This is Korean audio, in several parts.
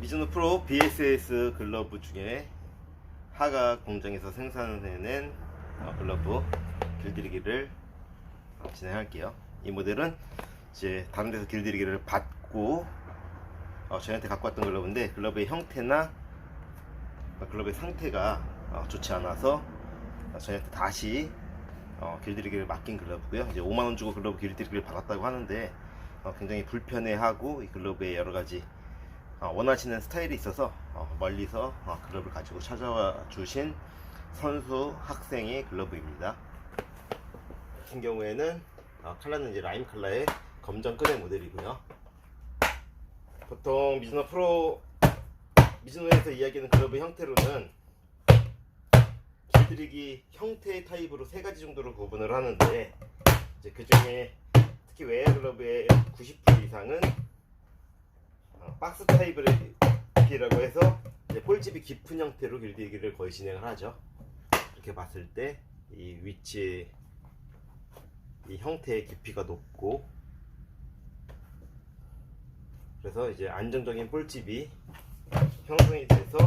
미즈노 프로 BSS 글러브 중에 하가 공장에서 생산해낸 어, 글러브 길들이기를 어, 진행할게요. 이 모델은 이제 다른 데서 길들이기를 받고 어, 저희한테 갖고 왔던 글러브인데 글러브의 형태나 어, 글러브의 상태가 어, 좋지 않아서 어, 저희한테 다시 어, 길들이기를 맡긴 글러브고요. 이제 5만 원 주고 글러브 길들이기를 받았다고 하는데 어, 굉장히 불편해하고 이 글러브에 여러 가지 어, 원하시는 스타일이 있어서 어, 멀리서 어, 글러브를 가지고 찾아와 주신 선수 학생의 글러브입니다. 같은 경우에는 어, 컬러는 이제 라임 컬러의 검정 끈의 모델이고요. 보통 미즈노 프로 미즈노에서 이야기하는 글러브 형태로는 길들이기 형태의 타입으로 세 가지 정도로 구분을 하는데 이제 그 중에 특히 웨어 글러브의 90% 이상은 어, 박스 타입이라고 해서 이제 볼집이 깊은 형태로 길들이기를 거의 진행을 하죠. 이렇게 봤을 때 이 위치 이 형태의 깊이가 높고 그래서 이제 안정적인 볼집이 형성이 돼서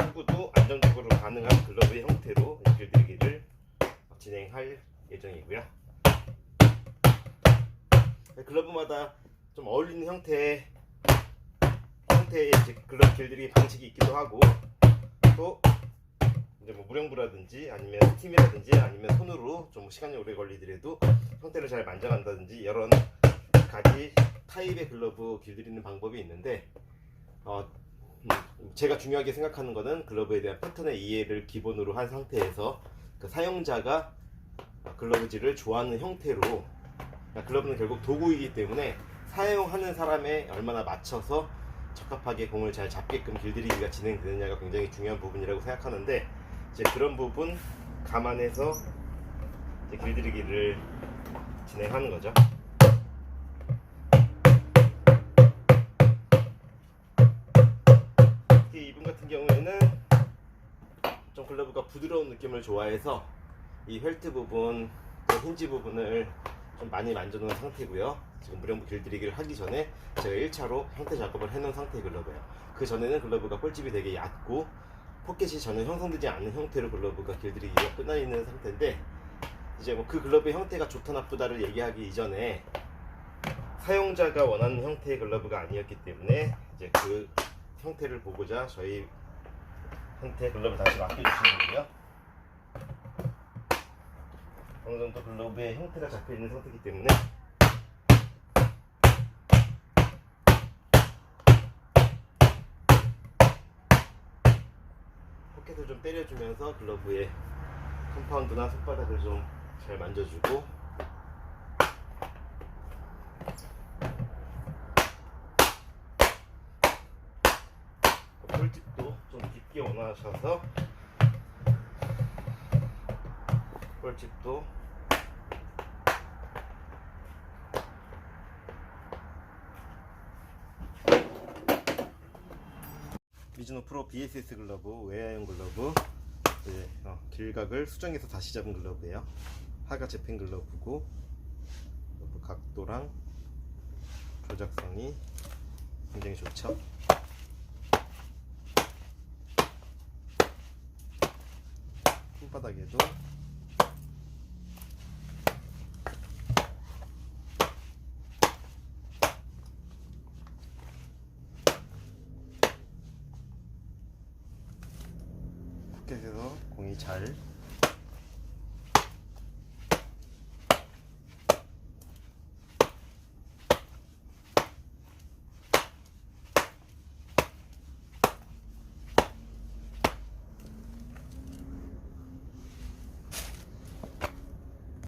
후구도 안정적으로 가능한 글러브의 형태로 길들이기를 진행할 예정이고요. 글러브마다 좀 어울리는 형태의 형태의 이제 글러브 길들이기 방식이 있기도 하고 또 이제 뭐 무령부라든지 아니면 스팀이라든지 아니면 손으로 좀 시간이 오래 걸리더라도 형태를 잘 만져간다든지 여러 가지 타입의 글러브 길들이는 방법이 있는데 어, 음, 제가 중요하게 생각하는 거는 글러브에 대한 패턴의 이해를 기본으로 한 상태에서 그 사용자가 글러브질을 좋아하는 형태로 그러니까 글러브는 결국 도구이기 때문에 사용하는 사람에 얼마나 맞춰서 적합하게 공을 잘 잡게끔 길들이기가 진행되느냐가 굉장히 중요한 부분이라고 생각하는데 이제 그런 부분 감안해서 길들이기를 진행하는 거죠. 이분 같은 경우에는 좀 글러브가 부드러운 느낌을 좋아해서 이 펠트 부분, 그 힌지 부분을 좀 많이 만져놓은 상태고요. 지금 무령부 길들이기를 하기 전에 제가 1차로 형태 작업을 해놓은 상태의 글러브예요. 그 전에는 글러브가 볼집이 되게 얕고 포켓이 전혀 형성되지 않는 형태로 글러브가 길들이기가 끝나 있는 상태인데 이제 뭐 그 글러브의 형태가 좋다 나쁘다를 얘기하기 이전에 사용자가 원하는 형태의 글러브가 아니었기 때문에 이제 그 형태를 보고자 저희 한테 글러브 다시 맡겨주시는 거고요. 어느 정도 글러브의 형태가 잡혀 있는 상태이기 때문에. 포켓을 좀 때려주면서 글러브의 컴파운드나 손바닥을 좀 잘 만져주고. 꿀집도 좀 깊게 원하셔서 꿀집도. 미즈노 프로 BSS 글러브 외야용 글러브 이제 어, 길각을 수정해서 다시 잡은 글러브예요. 하가 재팬 글러브고 글러브 각도랑 조작성이 굉장히 좋죠. 손바닥에도 포켓에서 공이 잘